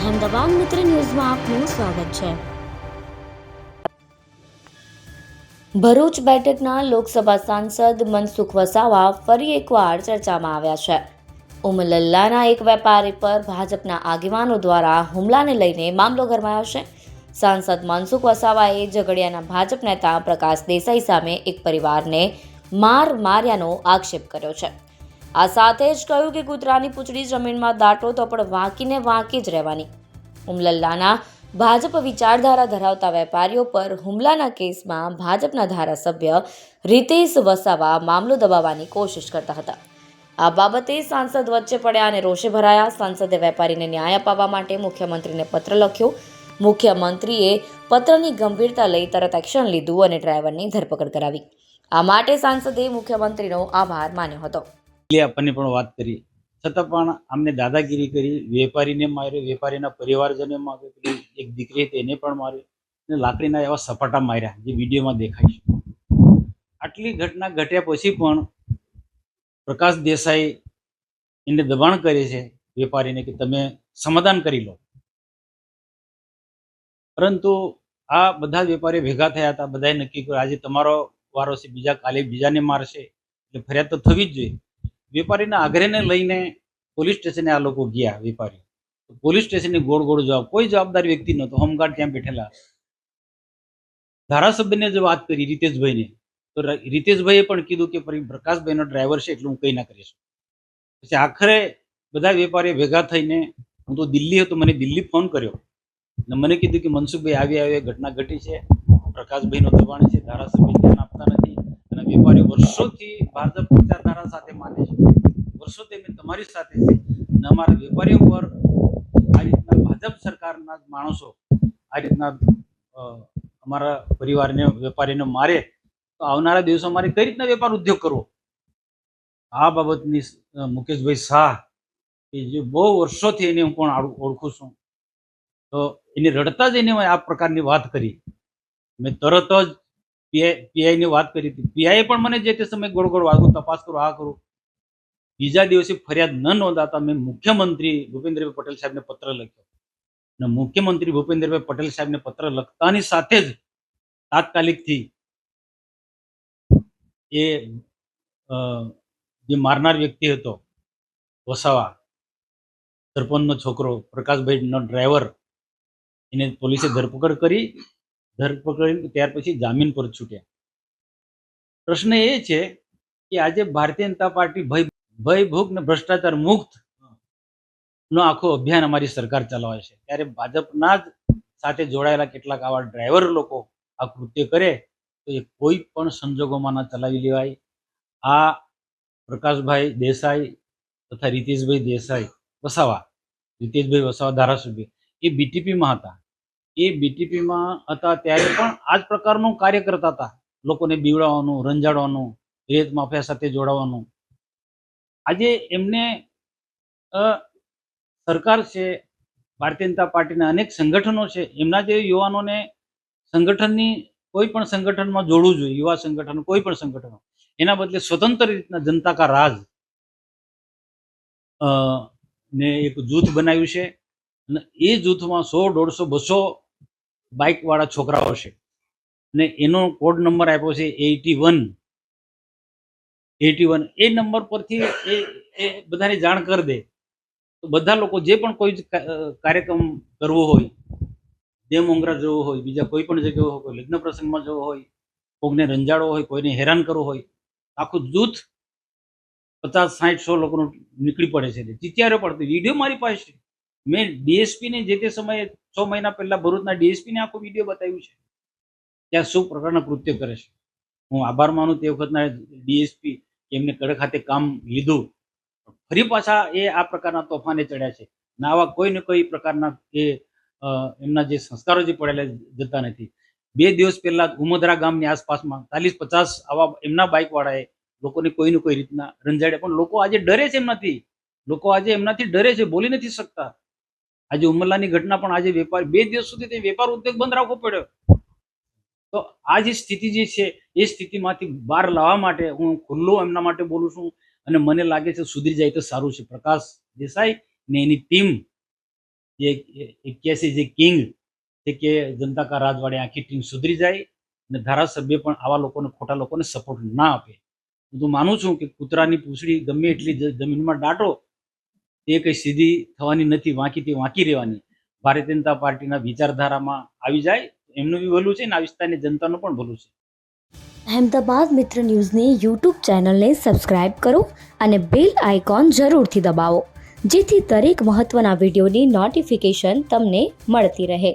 અહેમદાબાદ મિત્ર ન્યૂઝમાં આપનું સ્વાગત છે. ભરૂચ બેઠકના લોકસભા સાંસદ મનસુખ વસાવા ફરી એકવાર ચર્ચામાં આવ્યા છે. ઉમલલ્લાના એક વેપારી પર ભાજપના આગેવાનો દ્વારા હુમલાને લઈને મામલો ગરમાયો છે. સાંસદ મનસુખ વસાવાએ ઝઘડિયાના ભાજપ નેતા પ્રકાશ દેસાઈ સામે એક પરિવારને માર માર્યાનો આક્ષેપ કર્યો છે. આ સાથે જ કહ્યું કે કૂતરાની પૂંછડી જમીનમાં દાટો તો પણ વાંકીને વાંકી જ રહેવાની. ઉમલલ્લાના ભાજપ વિચારધારા ધરાવતા વેપારીઓ પર હુમલાના કેસમાં ભાજપના ધારાસભ્ય રીતેશ વસાવા મામલો દબાવવાની કોશિશ કરતા હતા. આ બાબતે સાંસદ વચ્ચે પડ્યા અને રોષે ભરાયા. સાંસદે વેપારીને ન્યાય અપાવવા માટે મુખ્યમંત્રીને પત્ર લખ્યો. મુખ્યમંત્રીએ પત્રની ગંભીરતા લઈ તરત એક્શન લીધું અને ડ્રાઈવરની ધરપકડ કરાવી. આ માટે સાંસદે મુખ્યમંત્રીનો આભાર માન્યો હતો. લે આપવાની પણ વાત કરી. છતાં પણ આમને દાદાગીરી કરી, વેપારીને માર્યો, વેપારીના પરિવારજને માર્યો એક દીકરી હતી એને પણ માર્યો અને લાકડીના એવા સપાટા માર્યા જે વિડીયોમાં દેખાય છે. આટલી ઘટના ઘટ્યા પછી પણ પ્રકાશ દેસાઈ એને દબાણ કરે છે વેપારીને કે તમે સમાધાન કરી લો. પરંતુ આ બધા વેપારીઓ ભેગા થયા હતા, બધાએ નક્કી કર્યું, આજે તમારો વારો છે, બીજા કાલે બીજાને મારશે. એટલે ફરિયાદ તો થવી જ જોઈએ. વેપારીના આગ્રહને લઈને પોલીસ સ્ટેશને આ લોકો ગયા વેપારી પોલીસ સ્ટેશનની ગોળ ગોળ જવાબ, કોઈ જવાબદાર વ્યક્તિ નહોતો. હોમગાર્ડ ત્યાં બેઠેલા. ધારાસભ્યને જે વાત કરી, રીતેશભાઈને, તો રીતેશભાઈએ પણ કીધું કે પ્રકાશભાઈનો ડ્રાઈવર છે એટલે હું કંઈ ના કરીશ પછી આખરે બધા વેપારીઓ ભેગા થઈને, હું તો દિલ્હી હતો, મને દિલ્હી ફોન કર્યો. અને મને કીધું કે મનસુખભાઈ આવી આવી ઘટના ઘટી છે. પ્રકાશભાઈનો દબાણ છે, ધારાસભ્ય ધ્યાન આપતા નથી. અને વેપારીઓ વર્ષોથી ભાજપ વિચારધારા સાથે માને છે વર્ષોથી અમે તમારી સાથે છે. અને અમારા વેપારીઓ પર આ રીતના ભાજપ સરકારના માણસો આ રીતના અમારા પરિવારને, વેપારીને મારે, તો આવનારા દિવસો મારે કઈ રીતના વેપાર ઉદ્યોગ કરવો? આ બાબતની મુકેશભાઈ શાહ, કે જે બહુ વર્ષોથી એને હું પણ ઓળખું છું. તો એને રડતા જ એને આ પ્રકારની વાત કરી. મેં તરત જ પીઆઈ પીઆઈની વાત કરી હતી. પીઆઈએ પણ મને જે તે સમયે ગોળ ગોળ વાગું તપાસ કરું, આ કરું. બીજા દિવસે ફરિયાદ ન નોંધાતા મેં મુખ્યમંત્રી ભૂપેન્દ્રભાઈ પટેલ સાહેબને પત્ર લખ્યો. અને મુખ્યમંત્રી ભૂપેન્દ્રભાઈ પટેલ સાહેબને પત્ર લખતાની સાથે જ તાત્કાલિકથી એ જે મારનાર વ્યક્તિ હતો, વસાવા, સરપંચનો છોકરો પ્રકાશભાઈનો ડ્રાઈવર, એને પોલીસે ધરપકડ કરી, ધરપકડ ત્યાર પછી જામીન પર છૂટ્યા. પ્રશ્ન એ છે કે આજે ભારતીય જનતા પાર્ટી ભય ભય ભૂખ ને ભ્રષ્ટાચાર મુક્ત નો આખો અભિયાન અમારી સરકાર ચલાવે છે. ત્યારે ભાજપના જ સાથે જોડાયેલા કેટલાક આવા ડ્રાઈવર લોકો આ કૃત્ય કરે તો એ કોઈ પણ સંજોગોમાં ના ચલાવી લેવાય. આ પ્રકાશભાઈ દેસાઈ તથા રીતેશભાઈ દેસાઈ વસાવા, રીતેશભાઈ વસાવા ધારાસભ્ય, એ બીટીપીમાં હતા. એ બીટીપીમાં હતા ત્યારે પણ આ જ પ્રકારનું કાર્ય કરતા હતા. લોકોને બીવડાવવાનું, રંજાડવાનું, રેત માફિયા સાથે જોડાવાનું આજે એમને સરકાર છે, ભારતીય જનતા પાર્ટીના અનેક સંગઠનો છે, એમના જે યુવાનોને સંગઠનની કોઈ પણ સંગઠનમાં જોડવું જોઈએ, યુવા સંગઠન, કોઈ પણ સંગઠનો, એના બદલે સ્વતંત્ર રીતના જનતા કા રાજ ને એક જૂથ બનાવ્યું છે, અને એ જૂથમાં સો, દોઢસો, બસો બાઇક વાળા છોકરાઓ છે અને એનો કોડ નંબર આપ્યો છે, એટી વન. એટી વન, એ નંબર પરથી એ એ બધાને જાણ કરી દે. તો બધા લોકો જે પણ કોઈ કાર્યક્રમ કરવો હોય દેવ મોંગરા જવો હોય, બીજા કોઈ પણ જગ્યાએ હોય, કોઈ લગ્ન પ્રસંગમાં જવો હોય, કોઈને રંજાડવો હોય, કોઈને હેરાન કરવો હોય, આખું જૂથ પચાસ સાઠ સો લોકોનું નીકળી પડે છે. જીત્યારે પડતું. વીડિયો મારી પાસે છે. મેં ડીએસપીને જે તે સમયે છ મહિના પહેલાં ભરૂચના ડીએસપીને આખો વીડિયો બતાવ્યું છે. ત્યાં શું પ્રકારના કૃત્ય કરે છે? હું આભાર માનું તે વખતના ડીએસપી એમને કડક હાથે કામ લીધું. ફરી પાછા એ આ પ્રકારના તોફાને ચડ્યા છે. ને આવા કોઈ ને કોઈ પ્રકારના એમના જે સંસ્કારો જે પડેલા જતા નથી. બે દિવસ પહેલા ઉમદરા ગામની આસપાસમાં ચાલીસ પચાસ આવા એમના બાઇક વાળાએ લોકોને કોઈ ને કોઈ રીતના રંજાડ્યા. પણ લોકો આજે ડરે છે એમનાથી. લોકો આજે એમનાથી ડરે છે, બોલી નથી શકતા. આજે ઉમરલાની ઘટના પણ આજે વેપાર, બે દિવસ સુધી તે વેપાર ઉદ્યોગ બંધ રાખવો પડ્યો. તો આ જે સ્થિતિ જે છે, એ સ્થિતિમાંથી બહાર લાવવા માટે હું ખુલ્લો એમના માટે બોલું છું અને મને લાગે છે સુધરી જાય તો સારું છે. પ્રકાશ દેસાઈ ને એની ટીમ જે એક્યાસી જે કિંગ છે કે જનતા કા રાજવાડે આખી ટીમ સુધરી જાય અને ધારાસભ્ય પણ આવા લોકોને, ખોટા લોકોને સપોર્ટ ના આપે. હું તો માનું છું કે કૂતરાની પૂંછડી ગમે એટલી જમીનમાં દાટો, તે કંઈ સીધી થવાની નથી, વાંકી તે વાંકી રહેવાની. ભારતીય જનતા પાર્ટીના વિચારધારામાં આવી જાય એમનું બી ભલું છે ને, આ વિસ્તારની જનતાનું પણ ભલું છે. અહેમદાબાદ મિત્ર ન્યૂઝની યુટ્યુબ ચેનલને સબસ્ક્રાઇબ કરો અને બેલ આઇકોન જરૂરથી દબાવો, જેથી દરેક મહત્ત્વના વિડીયોની નોટિફિકેશન તમને મળતી રહે.